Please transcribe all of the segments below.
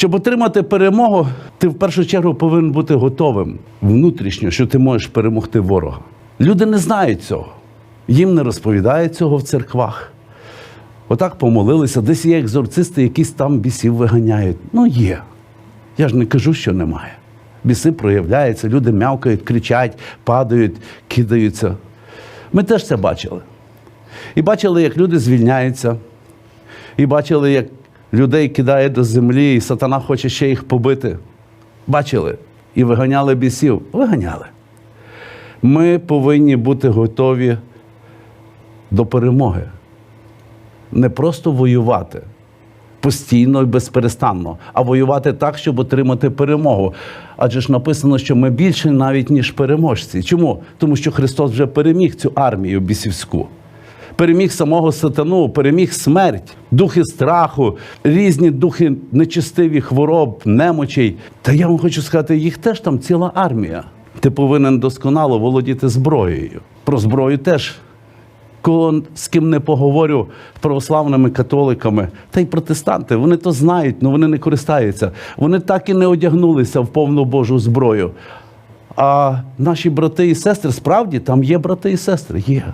Щоб отримати перемогу, ти в першу чергу повинен бути готовим внутрішньо, що ти можеш перемогти ворога. Люди не знають цього. Їм не розповідають цього в церквах. Отак помолилися, десь є екзорцисти, якісь там бісів виганяють. Ну, є. Я ж не кажу, що немає. Біси проявляються, люди мявкають, кричать, падають, кидаються. Ми теж це бачили. І бачили, як люди звільняються, і бачили, як людей кидає до землі, і сатана хоче ще їх побити. Бачили і виганяли бісів. Виганяли. Ми повинні бути готові до перемоги. Не просто воювати постійно і безперестанно, а воювати так, щоб отримати перемогу. Адже ж написано, що ми більше навіть ніж переможці. Чому? Тому що Христос вже переміг цю армію бісівську. Переміг самого сатану, переміг смерть, духи страху, різні духи нечистиві хвороб, немочей. Та я вам хочу сказати, їх теж там ціла армія. Ти повинен досконало володіти зброєю. Про зброю теж Кого з ким не поговорю православними католиками, та й протестанти, вони то знають, але вони не користаються. Вони так і не одягнулися в повну Божу зброю. А наші брати і сестри, справді, там є брати і сестри, є.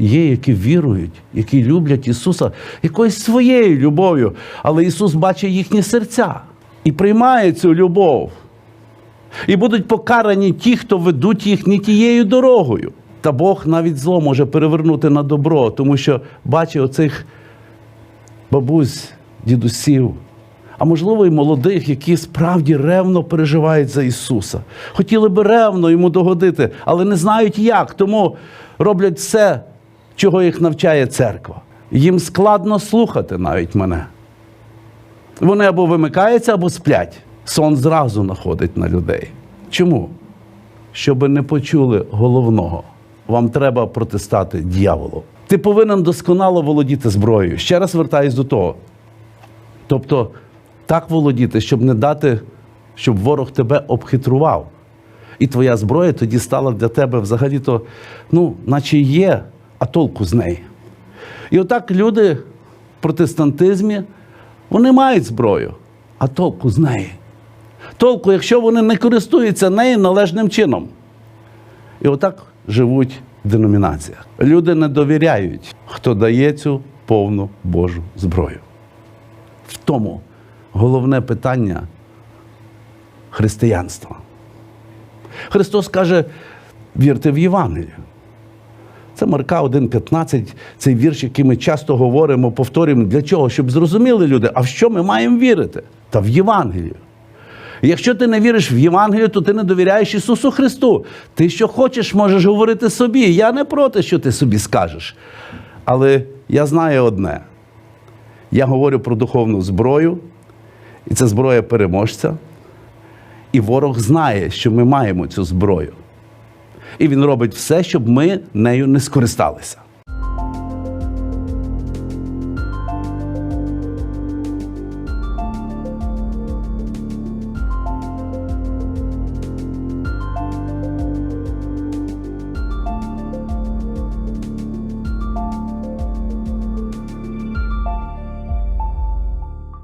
Є, які вірують, які люблять Ісуса якоюсь своєю любов'ю. Але Ісус бачить їхні серця і приймає цю любов. І будуть покарані ті, хто ведуть їх не тією дорогою. Та Бог навіть зло може перевернути на добро, тому що бачить оцих бабусь, дідусів, а можливо, і молодих, які справді ревно переживають за Ісуса. Хотіли би ревно йому догодити, але не знають як, тому роблять все, чого їх навчає церква. Їм складно слухати навіть мене. Вони або вимикаються, або сплять. Сон зразу находить на людей. Чому? Щоби не почули головного. Вам треба протистати дьяволу. Ти повинен досконало володіти зброєю. Ще раз вертаюсь до того. Тобто, так володіти, щоб не дати, щоб ворог тебе обхитрував. І твоя зброя тоді стала для тебе взагалі-то, ну, наче є, а толку з неї. І отак люди в протестантизмі, вони мають зброю, а толку з неї. Толку, якщо вони не користуються нею належним чином. І отак живуть в деномінаціях. Люди не довіряють, хто дає цю повну Божу зброю. В тому головне питання християнства. Христос каже: вірте в Євангелію. Це Марка 1,15, цей вірш, який ми часто говоримо, повторюємо. Для чого? Щоб зрозуміли люди, а в що ми маємо вірити? Та в Євангелію. Якщо ти не віриш в Євангелію, то ти не довіряєш Ісусу Христу. Ти що хочеш, можеш говорити собі. Я не проти, що ти собі скажеш. Але я знаю одне: я говорю про духовну зброю, і це зброя переможця. І ворог знає, що ми маємо цю зброю. І він робить все, щоб ми нею не скористалися.